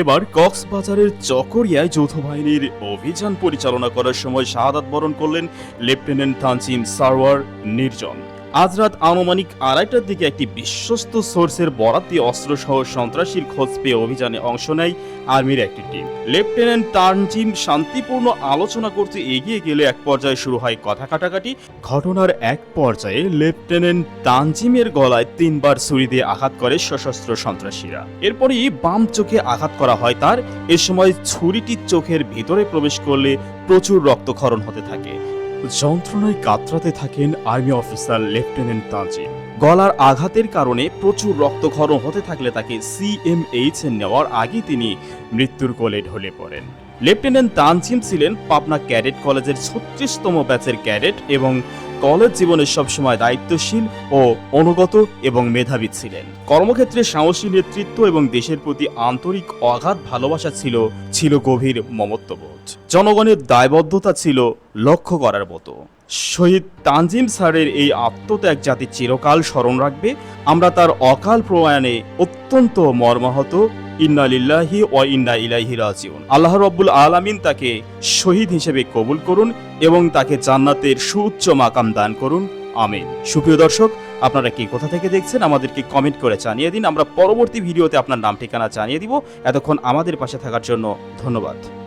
এবার কক্সবাজারের চকরিয়ায় যৌথ বাহিনীর অভিযান পরিচালনা করার সময় শাহাদাত বরণ করলেন লেফটেন্যান্ট তানজিম সারওয়ার নির্জন। আজ রাত আনুমানিক আড়াইটার দিকে একটি বিশ্বস্ত সোর্সের বরাত দিয়ে অস্ত্রসহ সন্ত্রাসীর খোঁজ পেয়ে অভিযানে অংশ নেয় আর্মির একটি টিম। লেফটেন্যান্ট তানজিম শান্তিপূর্ণ আলোচনা করতে এগিয়ে গেলে এক পর্যায়ে শুরু হয় কথা কাটাকাটি। ঘটনার এক পর্যায়ে লেফটেন্যান্ট তানজিমের গলায় তিনবার ছুরি দিয়ে আঘাত করে সশস্ত্র সন্ত্রাসীরা। এরপরই বাম চোখে আঘাত করা হয় তার। এ সময় ছুরিটি চোখের ভিতরে প্রবেশ করলে প্রচুর রক্তক্ষরণ হতে থাকে। যন্ত্রণায় কাতরাতে থাকেন আর্মি অফিসার লেফটেন্যান্ট তাজিম গলার আঘাতের কারণে প্রচুর রক্তক্ষরণ হতে থাকলে তাকে সিএমএইচ নেওয়ার আগে তিনি মৃত্যুর কোলে ঢলে পড়েন। লেফটেন্যান্ট তানজিম ছিলেন পাবনা ক্যাডেট কলেজের ছত্রিশতম ব্যাচের ক্যাডেট এবং কলেজ জীবনে সবসময় দায়িত্বশীল ও অনুগত এবং মেধাবী ছিলেন। কর্মক্ষেত্রে সাহসী নেতৃত্ব এবং দেশের প্রতি আন্তরিক অগাধ ভালোবাসা ছিল ছিল গভীর মমত্ববোধ। জনগণের দায়বদ্ধতা ছিল লক্ষ্য করার মতো। শহীদ তানজিম স্যারের এই আত্মত্যাগ জাতি চিরকাল স্মরণ রাখবে, আমরা তার অকাল প্রয়াণে অত্যন্ত মর্মাহত ইন্না লিল্লাহি ও ইন্না ইলাইহি রাজিউন। আল্লাহ রব্বুল আলামিন তাকে শহীদ হিসেবে কবুল করুন এবং তাকে জান্নাতের সুউচ্চ মাকাম দান করুন। আমিন। সুপ্রিয় দর্শক, আপনারা কি কোথা থেকে দেখছেন? আমাদেরকে কমেন্ট করে জানিয়ে দিন। আমরা পরবর্তী ভিডিওতে আপনার নাম, ঠিকানা জানিয়ে দিব। এতক্ষণ আমাদের পাশে থাকার জন্য ধন্যবাদ।